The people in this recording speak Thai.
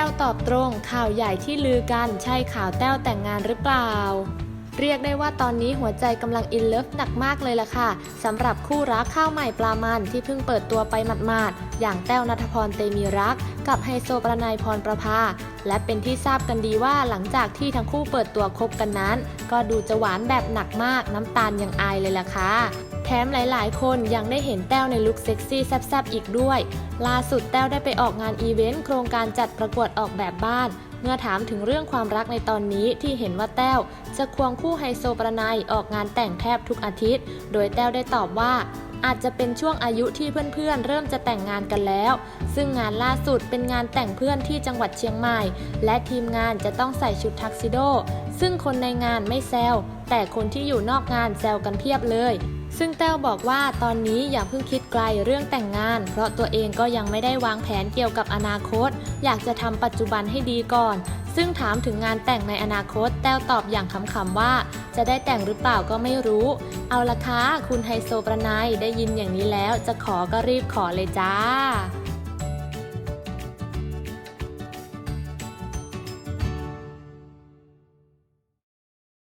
ต้วตอบตรงข่าวใหญ่ที่ลือกัน ใช่ข่าวแต้วแต่งงานหรือเปล่า เรียกได้ว่าตอนนี้หัวใจกำลังอินเลิฟหนักมากเลยล่ะค่ะสำหรับคู่รักข้าวใหม่ปลามันที่เพิ่งเปิดตัวไปหมาดๆ อย่างแต้วนัทพรเตมีรัก กับไฮโซประนายพรประภา และเป็นที่ทราบกันดีว่าหลังจากที่ทั้งคู่เปิดตัวคบกันนั้น ก็ดูจะหวานแบบหนักมากน้ำตาลยังอายเลยล่ะค่ะแถมหลาย ๆ คนยังได้เห็นแต้วในลุคเซ็กซี่แซ่บๆอีกด้วย ล่าสุดแต้วได้ไปออกงานอีเวนต์โครงการจัดประกวดออกแบบบ้าน เมื่อถามถึงเรื่องความรักในตอนนี้ที่เห็นว่าแต้ว จะควงคู่ไฮโซประนายออกงานแต่งแทบทุกอาทิตย์ โดยแต้วได้ตอบว่าอาจจะเป็นช่วงอายุที่เพื่อนๆ เริ่มจะแต่งงานกันแล้ว ซึ่งงานล่าสุดเป็นงานแต่งเพื่อนที่จังหวัดเชียงใหม่ และทีมงานจะต้องใส่ชุดทักซิโด ซึ่งคนในงานไม่แซว แต่คนที่อยู่นอกงานแซวกันเพียบเลย ซึ่งแต้วบอกว่าตอนนี้อย่าเพิ่งคิดไกลเรื่องแต่งงาน เพราะตัวเองก็ยังไม่ได้วางแผนเกี่ยวกับอนาคต อยากจะทำปัจจุบันให้ดีก่อน ซึ่งถามถึงงานแต่งในอนาคต แต้วตอบอย่างขำๆว่า จะได้แต่งหรือเปล่าก็ไม่รู้ เอาละค่ะคุณไฮโซประนายได้ยินอย่างนี้แล้ว จะขอก็รีบขอเลยจ้า